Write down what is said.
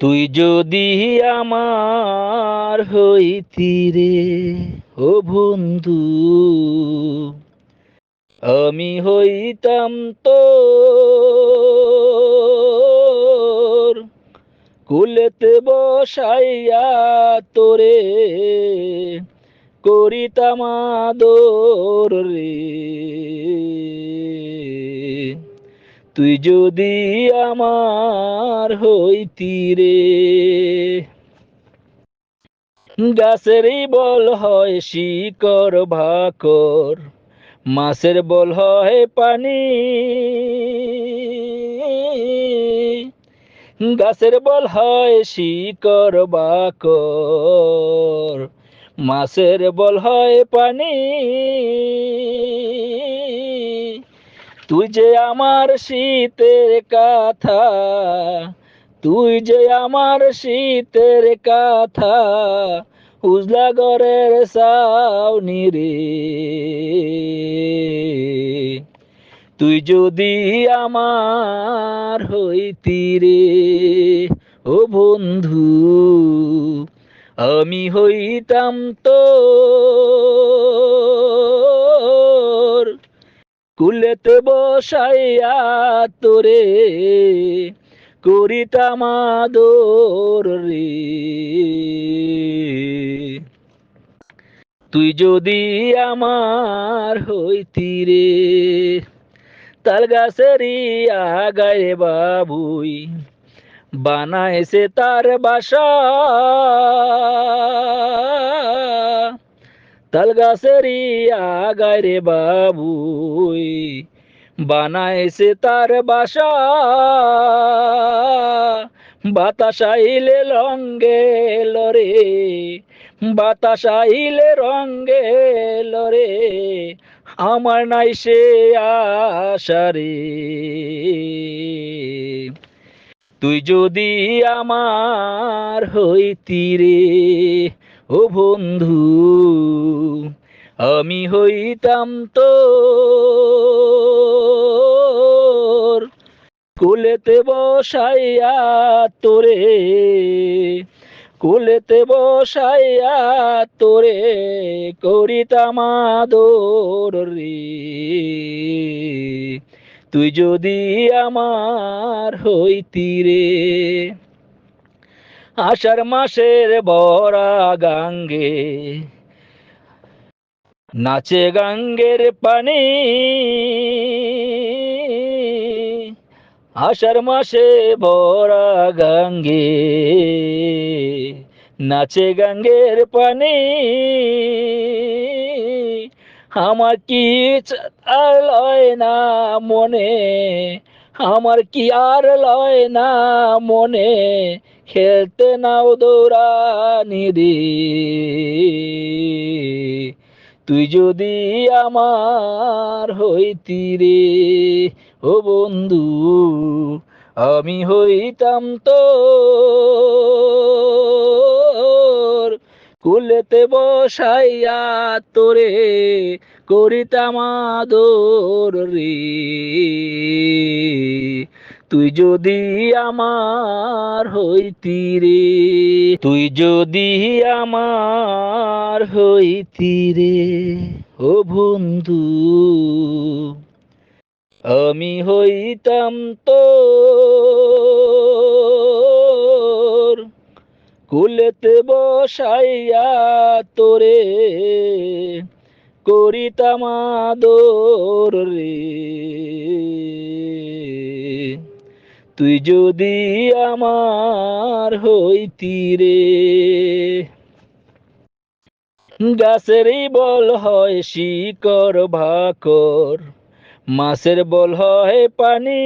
তুই যদি আমার হইতি রে, ও বন্ধু, আমি হইতাম তো কুলেতে বসাইয়া তোরে, করিতাম আদর রে। তুই যদি আমার হইতি রে। গাছেরই বল হয় শিকর ভাকর মাছের বল হয় পানি। গাছের বল হয় শিকর বাকর মাছের বল হয় পানি। তুই যে আমার শীতের কথা, তুই যে আমার শীতের কথা, উজলা গরের সাউনি রে। তুই যদি আমার হইতি রে, ও বন্ধু, আমি হইতাম তো কুলেতে বসাইয়া তোরে করিতাম আদর রে। তুই যদি আমার হইতি রে, তাল গাছেরই আগায় বাবুই, বানাইছে তার বাসা। তাল গাছেরই আগায় রে বাবুই, বানাইছে তার বাসা। বাতাস আইলে রঙ্গে লরে, বাতাস আইলে রঙ্গে লরে, আমার নাই সে আশারে তুই যদি আমার হইতি রে, ও বন্ধু আমি হইতাম তো কুলেতে বসাইয়া তোরে, কুলেতে বসাইয়া তোরে করিতাম আদর রে। তুই যদি আমার হইতি রে, আষাঢ় মাসের বরা গাঙ্গে নাচে গঙ্গের পানি। আষাঢ় মাসে বরা গঙ্গে। নাচে গঙ্গের পানি। আমার কি লয় না মনে? আমার কি আর লয় না মনে? খেলতে নাও দৌড়ানি রে তুই যদি আমার হইতি রে, ও বন্ধু, আমি হইতাম তো কুলেতে বসাইয়া তোরে করিতাম আদর রে। তুই যদি আমার হইতি রে, তুই যদি আমার হইতি রে, ও বন্ধু, আমি হইতাম তো কুলেতে বসাইয়া তোরে, করিতাম আদর রে। তুই যদি আমার হইতি রে। গাছেরই বল হয় শিকর ভাকর মাছের বল হয় পানি।